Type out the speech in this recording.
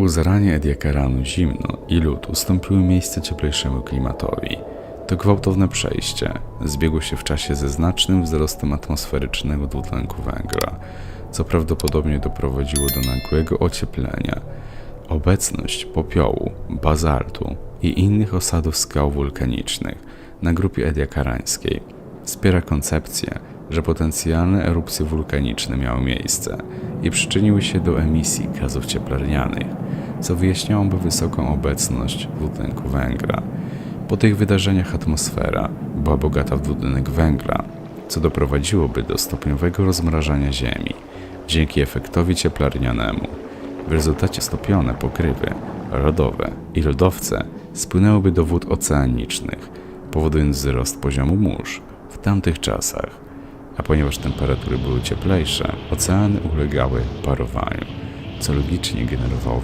U zarania Ediakaranu zimno i lód ustąpiły miejsce cieplejszemu klimatowi. To gwałtowne przejście zbiegło się w czasie ze znacznym wzrostem atmosferycznego dwutlenku węgla, co prawdopodobnie doprowadziło do nagłego ocieplenia. Obecność popiołu, bazaltu i innych osadów skał wulkanicznych na grupie ediakarańskiej wspiera koncepcję, że potencjalne erupcje wulkaniczne miały miejsce i przyczyniły się do emisji gazów cieplarnianych, co wyjaśniałoby wysoką obecność dwutlenku węgla. Po tych wydarzeniach atmosfera była bogata w dwutlenek węgla, co doprowadziłoby do stopniowego rozmrażania Ziemi dzięki efektowi cieplarnianemu. W rezultacie stopione pokrywy lodowe i lodowce spłynęłyby do wód oceanicznych, powodując wzrost poziomu mórz w tamtych czasach. A ponieważ temperatury były cieplejsze, oceany ulegały parowaniu, co logicznie generowało